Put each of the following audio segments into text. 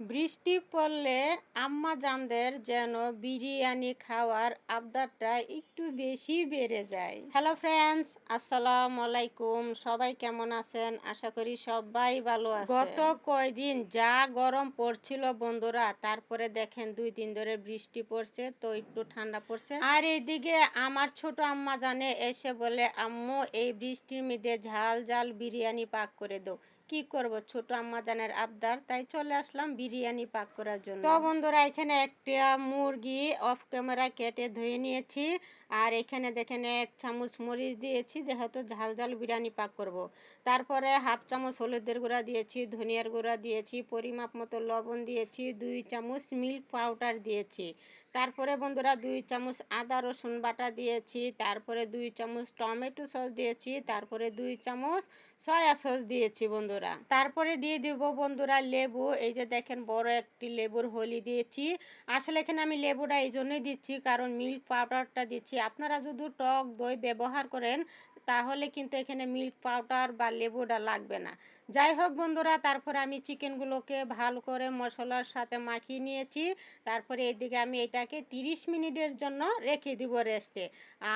বৃষ্টি পড়লে আম্মা জানদের যেন বিরিয়ানি খাওয়ার আবদারটা একটু বেশি বেড়ে যায়। হ্যালো ফ্রেন্ডস আসসালামু আলাইকুম। সবাই কেমন আছেন? আশা করি সবাই ভালো আছে গত কয়দিন যা গরম পড়ছিল বন্ধুরা, তারপরে দেখেন দুই দিন ধরে বৃষ্টি পড়ছে, তো একটু ঠান্ডা পড়ছে। আর এইদিকে আমার ছোট আম্মা জানে এসে বলে, আম্মু, এই বৃষ্টির মধ্যে ঝাল ঝাল বিরিয়ানি পাক করে দাও। কি করব? ছোট আম্মাজানের আবদার, তাই চলে আসলাম বিরিয়ানি পাক করার জন্য। তো বন্ধুরা, এখানে একটা মুরগি অফ ক্যামেরা কেটে ধুয়ে নিয়েছি। আর এখানে দেখেন এক চামচ মরিচ দিয়েছি, যেহেতু ঝাল ঝাল বিরিয়ানি পাক করব। তারপরে হাফ চামচ হলুদের গুঁড়া দিয়েছি, ধনিয়ার গুঁড়া দিয়েছি, পরিমাপ মতো লবণ দিয়েছি, দুই চামচ মিল্ক পাউডার দিয়েছি। তারপরে বন্ধুরা, দুই চামচ আদা রসুন বাটা দিয়েছি, তারপরে দুই চামচ টমেটো সস দিয়েছি, তারপরে দুই চামচ সয়া সস দিয়েছি বন্ধুরা। তারপরে দিয়ে দিব বন্ধুরা লেবু। এই যে দেখেন বড় একটি লেবুর হোলি দিয়েছি। আসলে এখানে আমি লেবুটা এই জন্যই দিচ্ছি, কারণ মিল্ক পাউডারটা দিচ্ছি। আপনারা যদি টক দই ব্যবহার করেন, তাহলে কিন্তু এখানে মিল্ক পাউডার বা লেবুটা লাগবে না। যাই হোক বন্ধুরা, তারপরে আমি চিকেনগুলোকে ভালো করে মশলার সাথে মাখিয়ে নিয়েছি। তারপরে এদিকে আমি এটাকে 30 মিনিটের জন্য রেখে দিব রেস্টে।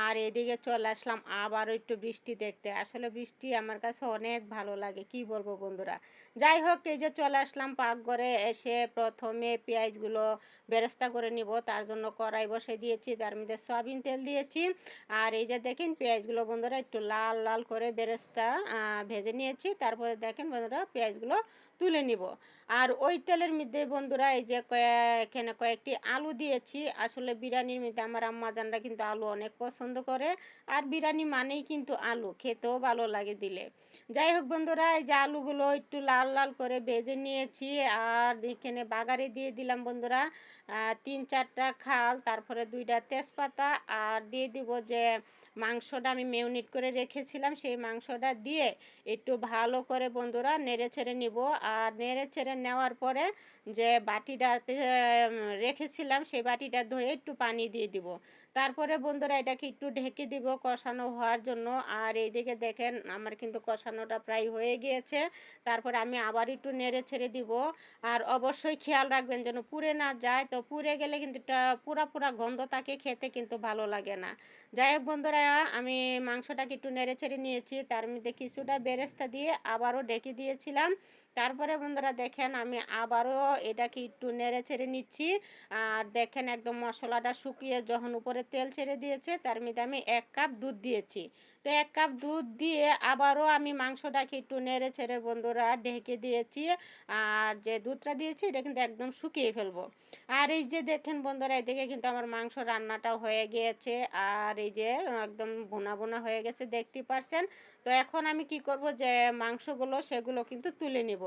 আর এদিকে চলে আসলাম আবারও একটু বৃষ্টি দেখতে। আসলে বৃষ্টি আমার কাছে অনেক ভালো লাগে, কি বলব বন্ধুরা? যাই হোক, এই যে চলে আসলাম পাকঘরে, এসে প্রথমে পেঁয়াজগুলো বেরেস্তা করে নিব। তার জন্য কড়াই বসে দিয়েছি, তার মধ্যে সয়াবিন তেল দিয়েছি। আর এই যে দেখেন পেঁয়াজগুলো বন্ধুরা, একটু লাল লাল করে বেরেস্তা ভেজে নিয়েছি। তারপরে দেখেন বন্ধুরা পেঁয়াজগুলো তুলে নিব। আর ওই তেলের মধ্যে বন্ধুরা এই যে এখানে কয়েকটি আলু দিয়েছি। আসলে বিরিয়ানির মধ্যে আমার আম্মা জানরা কিন্তু আলু অনেক পছন্দ করে। আর বিরিয়ানি মানেই কিন্তু আলু, খেতেও ভালো লাগে দিলে। যাই হোক বন্ধুরা, এই যে আলুগুলো একটু লাল লাল করে ভেজে নিয়েছি। আর এখানে বাগারে দিয়ে দিলাম বন্ধুরা তিন চারটা খাল, তারপরে দুইটা তেজপাতা। আর দিয়ে দিব যে মাংসটা আমি মেউনিট করে রেখেছিলাম, সেই মাংসটা দিয়ে একটু ভালো করে বন্ধুরা নেড়ে ছেড়ে নিব। আর নেড়ে ছেড়ে নেওয়ার পরে যে বাটিটাতে রেখেছিলাম সেই বাটিটা ধুয়ে একটু পানি দিয়ে দিব। তারপরে বন্ধুরা এটাকে একটু ঢেকে দিব কষানো হওয়ার জন্য। আর এইদিকে দেখেন আমার কিন্তু কষানোটা প্রায় হয়ে গিয়েছে। তারপরে আমি আবার একটু নেড়ে ছেড়ে দিব। আর অবশ্যই খেয়াল রাখবেন যেন পুড়ে না যায়। তো পুড়ে গেলে কিন্তু পুরা পুরা গন্ধ তাকে খেতে কিন্তু ভালো লাগে না। যাই হোক বন্ধুরা, আমি মাংসটাকে একটু নেড়ে ছেড়ে নিয়েছি। তার মধ্যে কিছুটা বেরেস্তা দিয়ে আবারও ঢেকে দিয়েছিলাম। তারপরে বন্ধুরা দেখেন আমি আবারও এটাকে একটু নেড়ে ছেড়ে নিচ্ছি। আর দেখেন একদম মশলাটা শুকিয়ে যখন উপরে তেল ছেড়ে দিয়েছে, তার মধ্যে আমি এক কাপ দুধ দিয়েছি। তো এক কাপ দুধ দিয়ে আবারও আমি মাংসটাকে একটু নেড়ে ছেড়ে বন্ধুরা ঢেকে দিয়েছি। আর যে দুধটা দিয়েছি, এটা কিন্তু একদম শুকিয়ে ফেলব। আর এই যে দেখেন বন্ধুরা, এদিকে কিন্তু আমার মাংস রান্নাটাও হয়ে গিয়েছে। আর এই যে একদম বোনা বোনা হয়ে গেছে, দেখতে পারছেন? তো এখন আমি কি করব যে মাংসগুলো, সেগুলো কিন্তু তুলে নিব।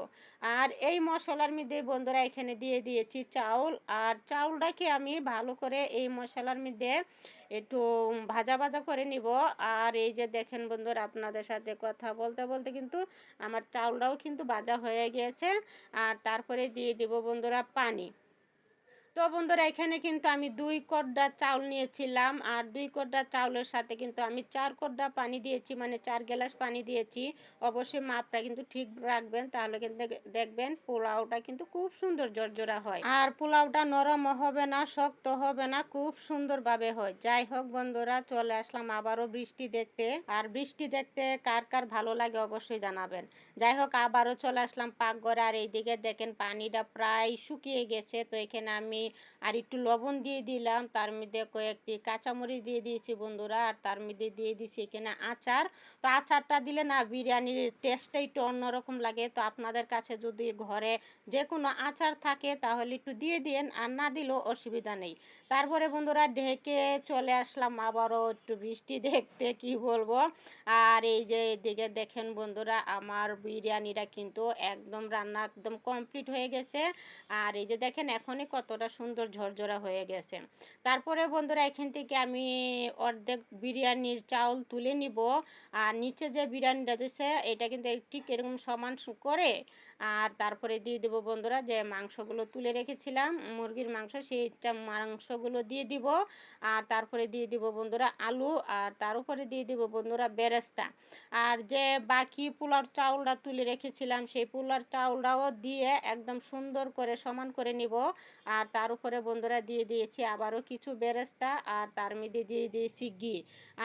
আর এই মশলার মধ্যে বন্ধুরা এখানে দিয়ে দিয়েছি চাউল। আর চাউলটাকে আমি ভালো করে এই মশলার মধ্যে একটু ভাজা ভাজা করে নিব। আর এই যে দেখেন বন্ধুরা, আপনাদের সাথে কথা বলতে বলতে কিন্তু আমার চাউলটাও কিন্তু ভাজা হয়ে গিয়েছে। আর তারপরে দিয়ে দিব বন্ধুরা পানি। তো বন্ধুরা, এখানে কিন্তু আমি দুই কড্ডা চাউল নিয়েছিলাম আর দুই কড্ডা চাউলের সাথে কিন্তু আমি চার কড্ডা পানি দিয়েছি মানে চার গ্লাস পানি দিয়েছি। অবশ্যই মাপটা কিন্তু ঠিক রাখবেন, তাহলে কিন্তু দেখবেন পোলাওটা কিন্তু খুব সুন্দর জর্জরা হয়। আর পোলাওটা নরম হবে না, শক্ত হবে না, খুব সুন্দরভাবে হয়। যাই হোক বন্ধুরা, চলে আসলাম আবারও বৃষ্টি দেখতে। আর বৃষ্টি দেখতে কার কার ভালো লাগে অবশ্যই জানাবেন। যাই হোক, আবারও চলে আসলাম পাকঘরে। আর এইদিকে দেখেন পানিটা প্রায় শুকিয়ে গেছে, তো এখানে আমি আর একটু লবণ দিয়ে দিলাম। তার মধ্যে কয়েকটি কাঁচামরিচ দিয়ে দিয়েছি বন্ধুরা, আর তার মধ্যে দিয়ে দিয়েছি এখানে আচার। তো আচারটা দিলে না বিরিয়ানির টেস্টটা একটু অন্যরকম লাগে। তো আপনাদের কাছে যদি ঘরে যে কোনো আচার থাকে, তাহলে একটু দিয়ে দিন আর না দিলেও অসুবিধা নেই। তারপরে বন্ধুরা ঢেকে চলে আসলাম। আবারও একটু বৃষ্টি দেখতে, কি বলব? আর এই যে এদিকে দেখেন বন্ধুরা, আমার বিরিয়ানিটা কিন্তু একদম রান্না একদম কমপ্লিট হয়ে গেছে। আর এই যে দেখেন, এখনই কতটা সুন্দর ঝরঝরা হয়ে গেছে। তারপরে বন্ধুরা এখান থেকে আমি অর্ধেক বিরিয়ানির চাউল তুলে নিব। আর নিচে যে বিরিয়ানিটা দিছে, এটা কিন্তু ঠিক এরকম সমান করে, আর তারপরে দিয়ে দেবো বন্ধুরা যে মাংসগুলো তুলে রেখেছিলাম, মুরগির মাংস, সেই মাংসগুলো দিয়ে দিব। আর তারপরে দিয়ে দিব বন্ধুরা আলু, আর তার উপরে দিয়ে দিব বন্ধুরা বেরেস্তা। আর যে বাকি পোলার চাউলটা তুলে রেখেছিলাম, সেই পোলার চাউলটাও দিয়ে একদম সুন্দর করে সমান করে নিব। আর তার উপরে বন্ধুরা দিয়ে দিয়েছি আবারও কিছু বেরেস্তা আর তার মধ্যে দিয়ে দিয়েছি ঘি।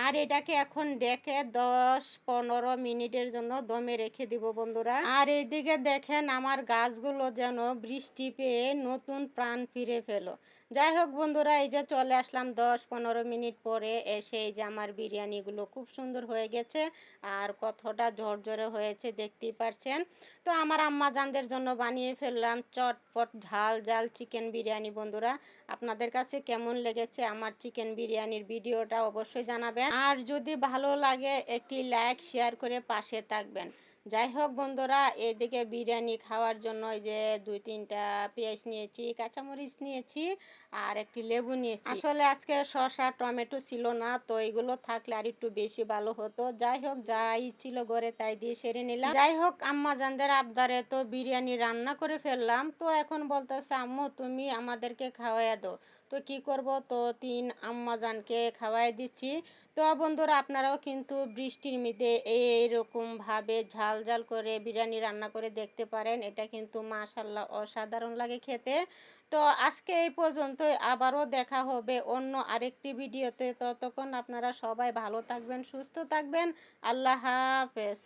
আর এটাকে এখন ডেকে দশ পনেরো মিনিটের জন্য দমে রেখে দিব বন্ধুরা। আর এইদিকে দেখেন আমার গাছগুলো যেন বৃষ্টি পেয়ে নতুন প্রাণ ফিরে ফেলো যাই হোক বন্ধুরা, এই যে চলে আসলাম দশ পনেরো মিনিট পরে এসে এই যে আমার বিরিয়ানিগুলো খুব সুন্দর হয়ে গেছে আর কতটা ঝরঝরে হয়েছে দেখতেই পারছেন। তো আমার আম্মা জানদের জন্য বানিয়ে ফেললাম চটপট ঝাল ঝাল চিকেন বিরিয়ানি। বন্ধুরা, আপনাদের কাছে কেমন লেগেছে আমার চিকেন বিরিয়ানির ভিডিওটা অবশ্যই জানাবেন। আর যদি ভালো লাগে, একটি লাইক, শেয়ার করে পাশে থাকবেন। যাই হোক বন্ধুরা, এদিকে বিরিয়ানি খাওয়ার জন্য এই যে দুই তিনটা পেঁয়াজ নিয়েছি, কাঁচামরিচ নিয়েছি আর একটি লেবু নিয়েছি। আসলে আজকে শসা, টমেটো ছিল না, তো এগুলো থাকলে আর একটু বেশি ভালো হতো। যাই হোক যাই ছিল ঘরে তাই দিয়ে সেরে নিলাম। যাই হোক আম্মা জানদের আবদারে তো বিরিয়ানি রান্না করে ফেললাম। তো এখন বলতেছে, আম্মু, তুমি আমাদেরকে খাওয়াইয়া দাও। তো কি করব? তো তিন আম্মাজানকে খাওয়াই দিচ্ছি। তো বন্ধুরা, আপনারাও কিন্তু বৃষ্টির মধ্যে এইরকমভাবে ঝাল জাল করে বিরিয়ানি রান্না করে দেখতে পারেন। এটা কিন্তু মাশাল্লাহ অসাধারণ লাগে খেতে। তো আজকে এই পর্যন্তই। আবারও দেখা হবে অন্য আরেকটি ভিডিওতে। ততক্ষণ আপনারা সবাই ভালো থাকবেন, সুস্থ থাকবেন। আল্লাহ হাফেজ।